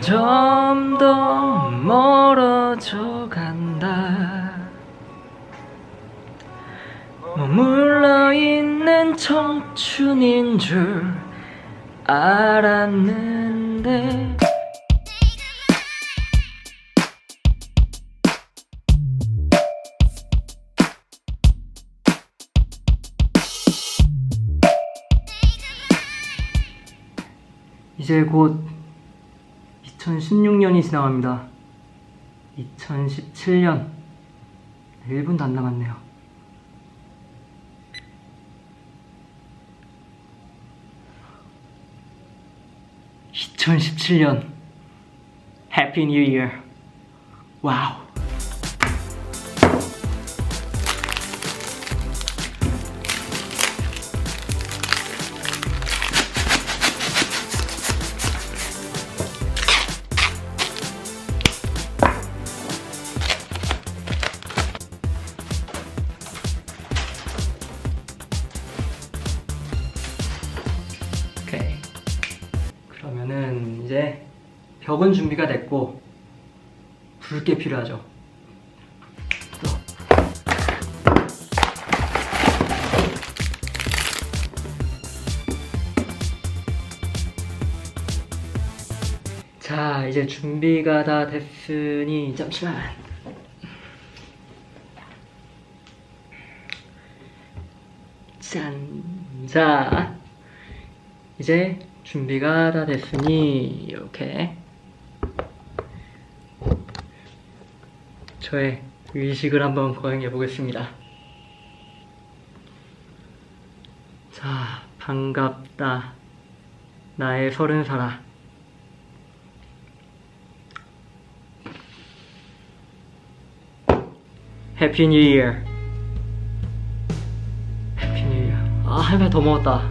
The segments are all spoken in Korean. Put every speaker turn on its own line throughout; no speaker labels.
좀더 멀어져 간다. 머물러 있는 청춘인 줄 알았는데. 이제 곧 2016년이 지나갑니다. 2017년 1분도 안 남았네요. (2017년) 해피 뉴 이어 와우 이제 벽은 준비가 됐고 붉게 필요하죠 자 이제 준비가 다 됐으니 잠시만 짠. 자, 이제 준비가 다 됐으니 이렇게 저의 의식을 한번 거행해 보겠습니다. 자, 반갑다. 나의 서른 살아. 해피 뉴 이어. 해피 뉴 이어. 아, 한 발 더 먹었다.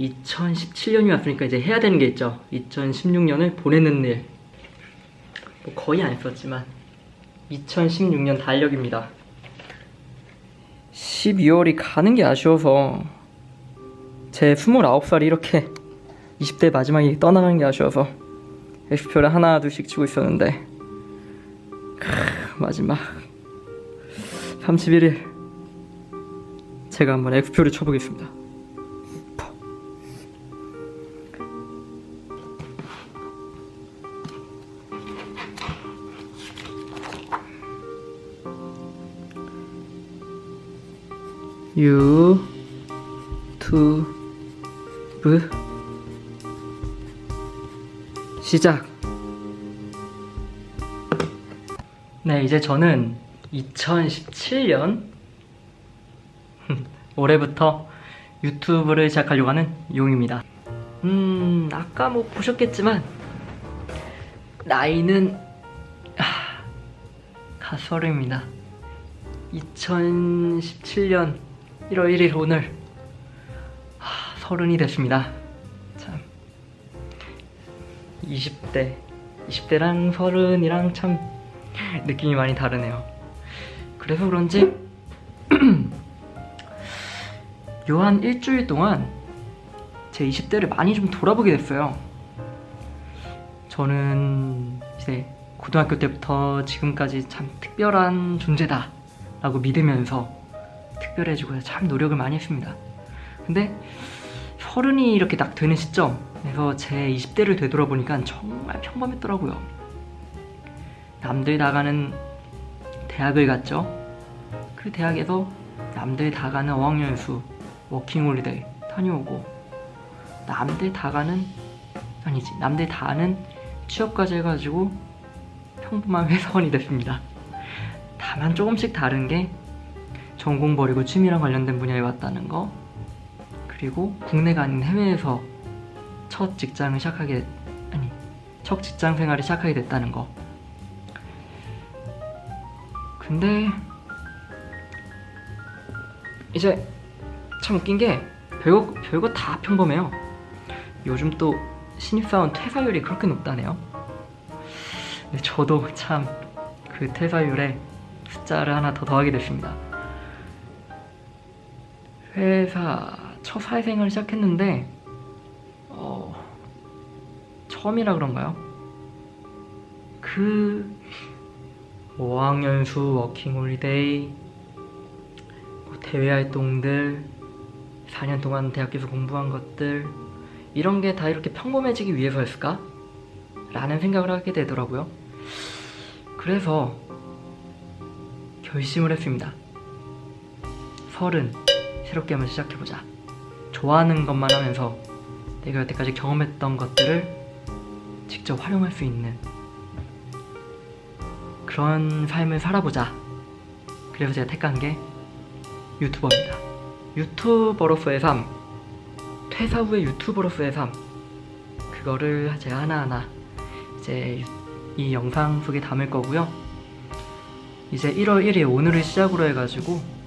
2017년이 왔으니까 이제 해야 되는 게 있죠. 2016년을 보내는 일. 뭐 거의 안 썼지만 2016년 달력입니다. 12월이 가는 게 아쉬워서 제 29살이 이렇게 20대 마지막에 떠나가는 게 아쉬워서 X표를 하나 둘씩 치고 있었는데 크, 마지막 31일 제가 한번 X표를 쳐보겠습니다. 유튜브 시작. 네, 이제 저는 2017년 올해부터 유튜브를 시작하려고 하는 용입니다. 음, 아까 뭐 보셨겠지만 나이는 아, 가서름입니다. 2017년 1월 1일 오늘 하, 서른이 됐습니다. 참 20대 20대랑 서른이랑 참 느낌이 많이 다르네요. 그래서 그런지 요 한 일주일 동안 제 20대를 많이 좀 돌아보게 됐어요. 저는 이제 고등학교 때부터 지금까지 참 특별한 존재다 라고 믿으면서 특별해지고 참 노력을 많이 했습니다. 근데 서른이 이렇게 딱 되는 시점에서 제 20대를 되돌아보니까 정말 평범했더라고요. 남들 다 가는 대학을 갔죠. 그 대학에서 남들 다 가는 어학연수, 워킹홀리데이 다녀오고 남들 다 가는 아니지 남들 다 아는 취업까지 해가지고 평범한 회사원이 됐습니다. 다만 조금씩 다른 게 전공 버리고 취미랑 관련된 분야에 왔다는 거 그리고 국내가 아닌 해외에서 첫 직장을 시작하게 아니 첫 직장 생활을 시작하게 됐다는 거 근데 이제 참 웃긴 게 별거 별거 다 평범해요 요즘 또 신입사원 퇴사율이 그렇게 높다네요. 네, 저도 참 그 퇴사율에 숫자를 하나 더 더하게 됐습니다. 회사 첫 사회생활을 시작했는데 어, 처음이라 그런가요? 그 5학년수 워킹홀리데이 뭐 대외 활동들 4년 동안 대학교에서 공부한 것들 이런 게 다 이렇게 평범해지기 위해서였을까? 라는 생각을 하게 되더라고요. 그래서 결심을 했습니다. 서른 새롭게 한번 시작해보자. 좋아하는 것만 하면서 내가 여태까지 경험했던 것들을 직접 활용할 수 있는 그런 삶을 살아보자. 그래서 제가 택한 게 유튜버입니다. 유튜버로서의 삶, 퇴사 후의 유튜버로서의 삶, 그거를 제가 하나하나 이제 이 영상 속에 담을 거고요. 이제 1월 1일 오늘을 시작으로 해가지고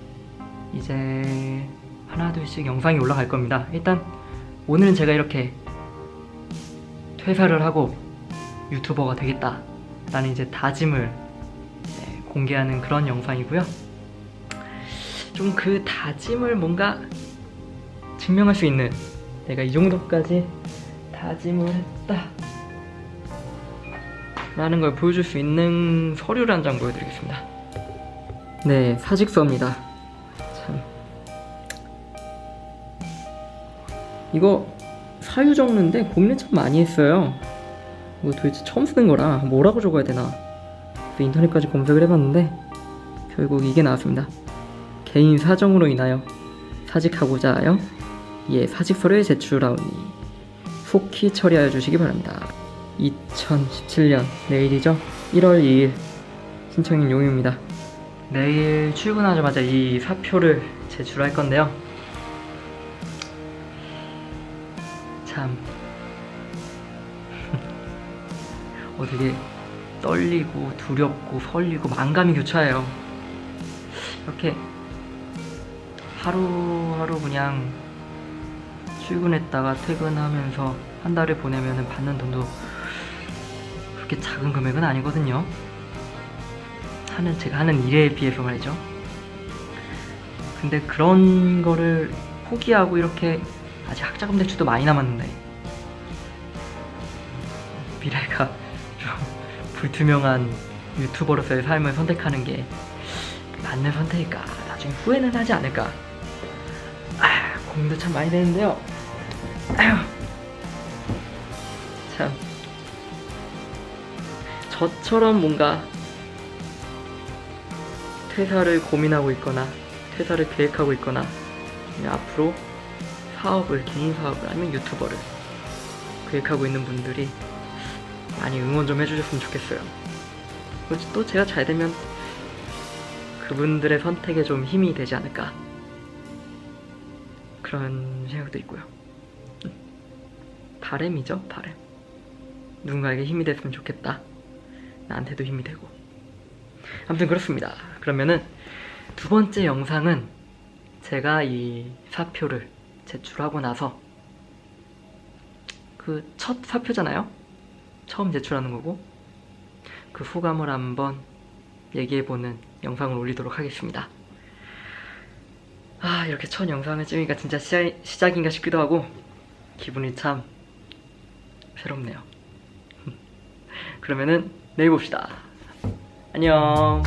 이제 하나 둘씩 영상이 올라갈 겁니다. 일단 오늘은 제가 이렇게 퇴사를 하고 유튜버가 되겠다 라는 이제 다짐을 네, 공개하는 그런 영상이고요. 좀 그 다짐을 뭔가 증명할 수 있는 내가 이 정도까지 다짐을 했다. 라는 걸 보여줄 수 있는 서류를 한 장 보여드리겠습니다. 네, 사직서입니다. 이거 사유 적는데 고민을 참 많이 했어요. 이거 도대체 처음 쓰는 거라 뭐라고 적어야 되나. 인터넷까지 검색을 해봤는데 결국 이게 나왔습니다. 개인 사정으로 인하여 사직하고자 하여 이에 사직서를 제출하오니 속히 처리하여 주시기 바랍니다. 2017년 내일이죠? 1월 2일 신청인 용입니다. 내일 출근하자마자 이 사표를 제출할 건데요. 어, 되게 떨리고 두렵고 설리고 만감이 교차해요. 이렇게 하루하루 그냥 출근했다가 퇴근하면서 한 달을 보내면 받는 돈도 그렇게 작은 금액은 아니거든요. 하는 제가 하는 일에 비해서 말이죠. 근데 그런 거를 포기하고 이렇게 아직 학자금 대출도 많이 남았는데 미래가 좀 불투명한 유튜버로서의 삶을 선택하는 게 맞는 선택일까? 나중에 후회는 하지 않을까? 아, 고민도 참 많이 되는데요. 아휴. 참 저처럼 뭔가 퇴사를 고민하고 있거나 퇴사를 계획하고 있거나 앞으로 사업을 개인 사업을 아니면 유튜버를 계획하고 있는 분들이 많이 응원 좀 해주셨으면 좋겠어요. 또 제가 잘 되면 그분들의 선택에 좀 힘이 되지 않을까 그런 생각도 있고요. 바램이죠, 바램. 누군가에게 힘이 됐으면 좋겠다. 나한테도 힘이 되고. 아무튼 그렇습니다. 그러면은 두 번째 영상은 제가 이 사표를 제출하고 나서 그 첫 사표잖아요. 처음 제출하는 거고 그 소감을 한번 얘기해보는 영상을 올리도록 하겠습니다. 아 이렇게 첫 영상을 찍으니까 진짜 시작, 시작인가 싶기도 하고 기분이 참 새롭네요. 그러면은 내일 봅시다. 안녕.